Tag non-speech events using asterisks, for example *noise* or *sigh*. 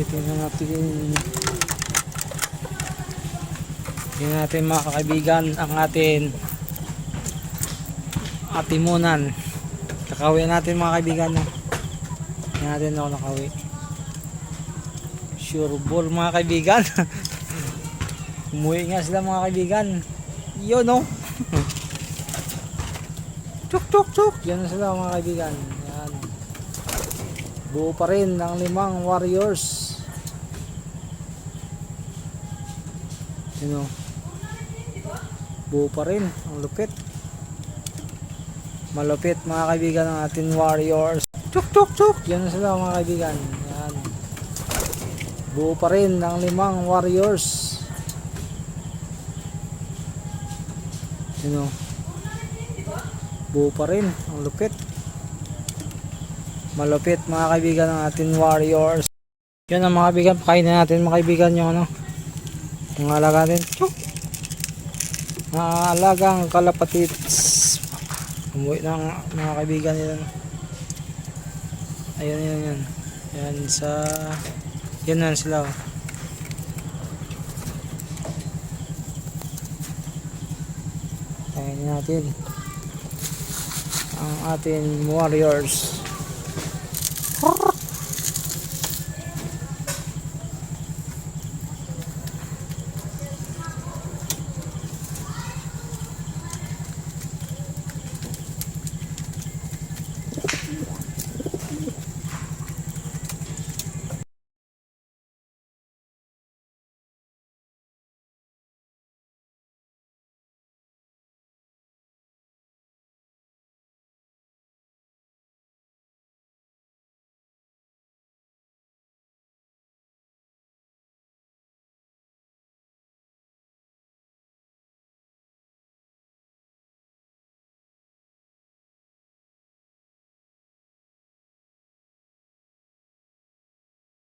Titingnan natin. Tingnan natin mga kakaibigan ang atin atimunan. Kakawi natin mga kaibigan. Tingnan natin ako nakawi. Sure ball mga kaibigan. *laughs* Umuwi nga sila mga kaibigan. Yun no. *laughs* Tuk tuk tuk. Yan na sila mga kaibigan. Buo pa rin ang limang warriors. Yun o. Buo pa rin. Ang lupit. Malupit mga kaibigan ng ating warriors. Tuk tuk tuk. Yan sila mga kaibigan. Yan. Buo pa rin ang limang warriors. Yun o. Buo pa rin. Ang lupit. Malupit mga kaibigan ng ating warriors. Yun ang mga kaibigan. Pakainin natin mga kaibigan yung ano. Yung alaga natin. Mga alagang kalapatits. Umuwi na ang mga kaibigan nila. Ayun, yun, yun. Yan sa... Yan na sila. oh. Kainin natin ang ating warriors.